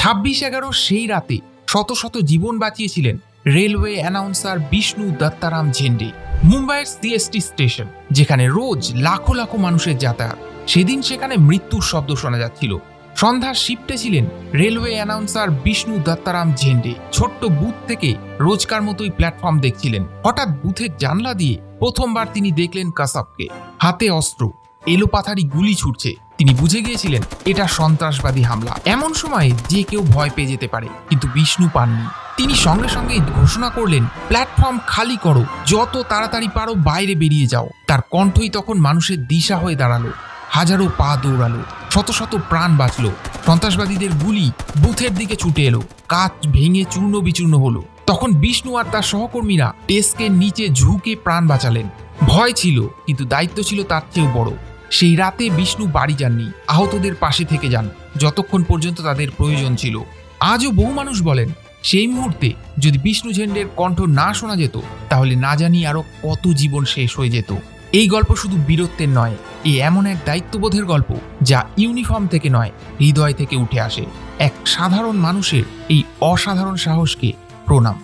ছাব্বিশ এগারো সেই রাতে শত শত জীবন বাঁচিয়েছিলেন রেলওয়ে অ্যানাউন্সার বিষ্ণু দত্তারাম ঝেন্ডে, মুম্বাইয়ের সিএসটি স্টেশন, যেখানে রোজ লাখো লাখো মানুষের যাতায়াত। সেদিন সেখানে মৃত্যুর শব্দ শোনা যাচ্ছিল। সন্ধ্যার শিফটে ছিলেন রেলওয়ে অ্যানাউন্সার বিষ্ণু দত্তারাম ঝেন্ডে। ছোট্ট বুথ থেকে রোজকার মতোই প্ল্যাটফর্ম দেখছিলেন। হঠাৎ বুথের জানলা দিয়ে প্রথমবার তিনি দেখলেন কাসাবকে। হাতে অস্ত্র। এলোপাথারি গুলি ছুটছে। তিনি বুঝে গিয়েছিলেন, এটা সন্ত্রাসবাদী হামলা। এমন সময়ে যে কেউ ভয় পেয়ে যেতে পারে, কিন্তু বিষ্ণু পাননি। তিনি সঙ্গে সঙ্গে ঘোষণা করলেন, প্ল্যাটফর্ম খালি করো, যত তাড়াতাড়ি পারো বাইরে বেরিয়ে যাও। তার কণ্ঠই তখন মানুষের দিশা হয়ে দাঁড়াল, হাজারো পা দৌড়ালো, শত শত প্রাণ বাঁচলো। সন্ত্রাসবাদীদের গুলি বুথের দিকে ছুটে এলো, কাঁচ ভেঙে চূর্ণ বিচূর্ণ হলো। তখন বিষ্ণু আর তার সহকর্মীরা ডেস্কের নিচে ঝুঁকে প্রাণ বাঁচালেন। ভয় ছিল, কিন্তু দায়িত্ব ছিল তার চেয়েও বড়। সেই রাতে বিষ্ণু বাড়ি যাননি, আহতদের পাশে থেকে যান, যতক্ষণ পর্যন্ত তাদের প্রয়োজন ছিল। আজও বহু মানুষ বলেন, সেই মুহূর্তে যদি বিষ্ণু ঝেন্ডের কণ্ঠ না শোনা যেত, তাহলে না জানি আরও কত জীবন শেষ হয়ে যেত। এই গল্প শুধু বীরত্বের নয়, এ এমন এক দায়িত্ববোধের গল্প, যা ইউনিফর্ম থেকে নয়, হৃদয় থেকে উঠে আসে। এক সাধারণ মানুষের এই অসাধারণ সাহসকে প্রণাম।